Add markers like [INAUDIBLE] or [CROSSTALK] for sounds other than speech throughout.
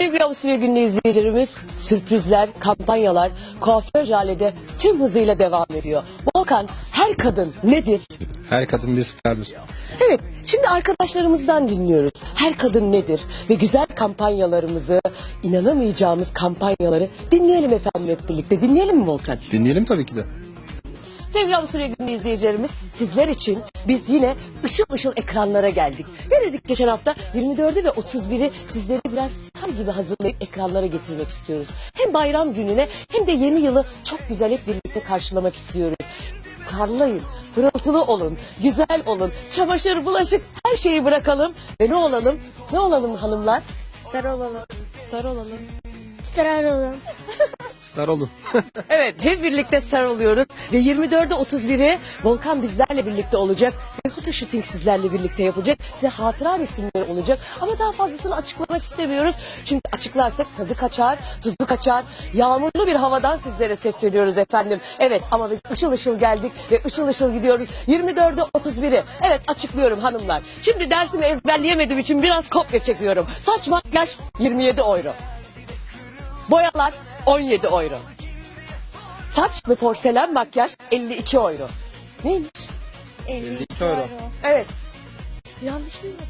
Sevgili Avusturya günlüğü izleyicilerimiz, sürprizler, kampanyalar kuaför jalede tüm hızıyla devam ediyor. Volkan, her kadın nedir? Her kadın bir stardır. Evet, şimdi arkadaşlarımızdan dinliyoruz. Her kadın nedir? Ve güzel kampanyalarımızı, inanamayacağımız kampanyaları dinleyelim efendim hep birlikte. Dinleyelim mi Volkan? Dinleyelim tabii ki de. Sevgili Avusturya günlüğü izleyicilerimiz, sizler için biz yine ışıl ışıl ekranlara geldik. Ne dedik geçen hafta? 24'ü ve 31'i sizleri birer star gibi hazırlayıp ekranlara getirmek istiyoruz. Hem bayram gününe hem de yeni yılı çok güzel hep birlikte karşılamak istiyoruz. Parlayın, pırıltılı olun, güzel olun, çamaşır, bulaşık her şeyi bırakalım ve ne olalım? Ne olalım hanımlar? Star olalım. Star olalım. Star olalım. [LAUGHS] Star olun. [LAUGHS] Evet hep birlikte star oluyoruz ve 24'e 31'i Volkan bizlerle birlikte olacak ve photoshootting sizlerle birlikte yapacak. Size hatıra resimleri olacak ama daha fazlasını açıklamak istemiyoruz. Çünkü açıklarsak tadı kaçar, tuzu kaçar. Yağmurlu bir havadan sizlere sesleniyoruz efendim. Evet ama biz ışıl ışıl geldik ve ışıl ışıl gidiyoruz. 24'e 31'i. Evet açıklıyorum hanımlar. Şimdi dersimi ezberleyemediğim için biraz kopya çekiyorum. Saç makyaj 27 euro. Boyalar 17 euro. Saç ve porselen makyaj 52 euro. Neymiş? 52 euro. Evet. Yanlış duymadım.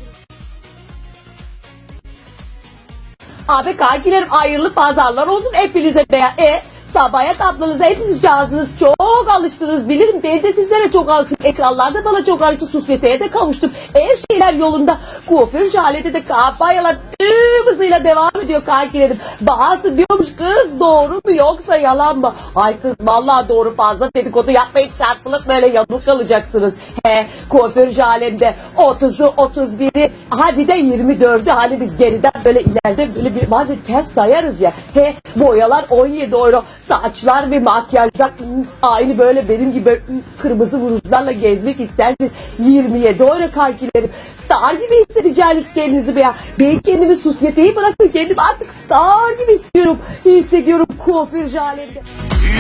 Abi kankilerim hayırlı pazarlar olsun hepinize be. E sabaya tatlınıza hepiniz cihazınız çok alıştınız bilirim. Ben de sizlere çok alıştım. Ekranlarda bana çok alıştı. Sosyeteye de kavuştum. Her şeyler yolunda. Kuaför jalede de kampanyalar tüm hızıyla devam ediyor kankilerim. Bazısı diyormuş kız doğru mu yoksa yalan mı? Ay kız vallahi doğru fazla dedikodu yapmayın çarpılıp böyle yamuk kalacaksınız. He kuaför jalemde 30'u 31'i hadi de 24'ü hani biz geriden böyle ileride böyle bir bazen ters sayarız ya. He boyalar 17 euro saçlar ve makyajlar hmm, aynı böyle benim gibi hmm, kırmızı vuruşlarla gezmek isterseniz 27 euro kankilerim. Star gibi hissedeceğiniz kendinizi be ya. Ben kendimi sosyeteyi bırakın kendimi artık star gibi istiyorum. Hissediyorum kuaför jalemde.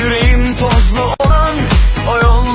Yüreğim tozlu olan o geç